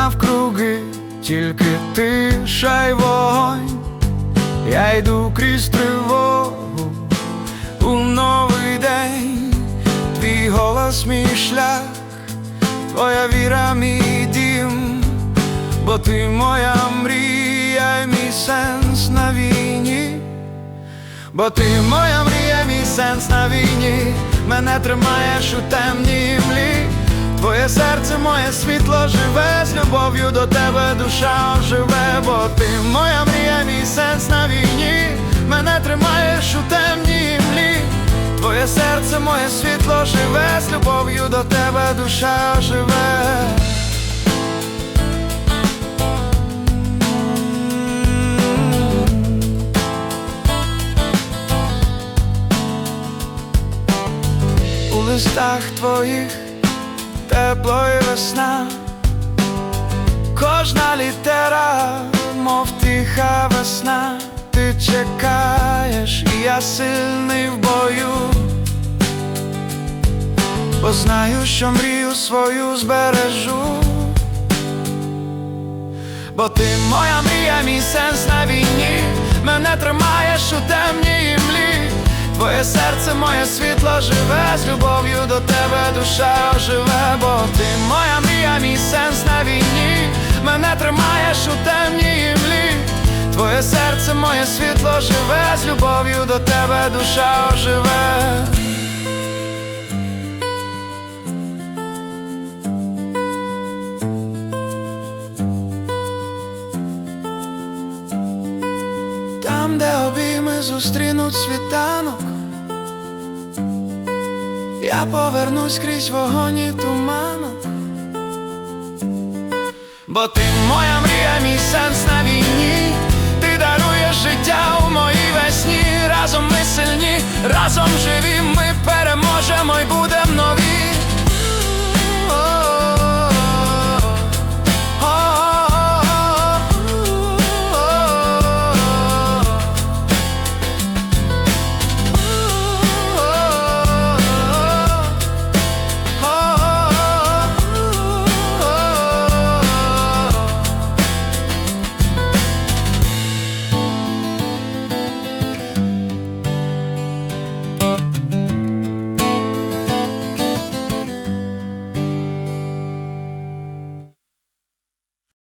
навкруги, тільки тиша й вогонь. Я йду крізь тривогу у новий день, твій голос мій шлях, твоя віра мій дім, бо ти моя мрія, й мій сенс на війні, бо ти моя мрія, мій сенс на війні, мене тримаєш у темній млі. Твоє серце, моє світло живе, з любов'ю до тебе душа живе, бо ти моя мрія, мій сенс на війні, мене тримаєш у темній млі. Твоє серце, моє світло живе, з любов'ю до тебе душа живе. У листах твоїх тепло і весна, кожна літера, мов тиха весна, ти чекаєш, і я сильний в бою, бо знаю, що мрію свою збережу, бо ти моя мрія, мій сенс на війні, мене тримаєш у темній млі. Твоє серце, моє світло живе, з любов'ю до тебе душа живе, бо ти моя мрія, мій сенс на війні, мене тримаєш у темній млі. Твоє серце, моє світло живе, з любов'ю до тебе душа живе. Там, де обійми зустрінуть світанок, я повернусь крізь вогонь і туман. Бо ти моя мрія, мій сенс на війні, ти даруєш життя у моїй весні, разом ми сильні, разом живі, ми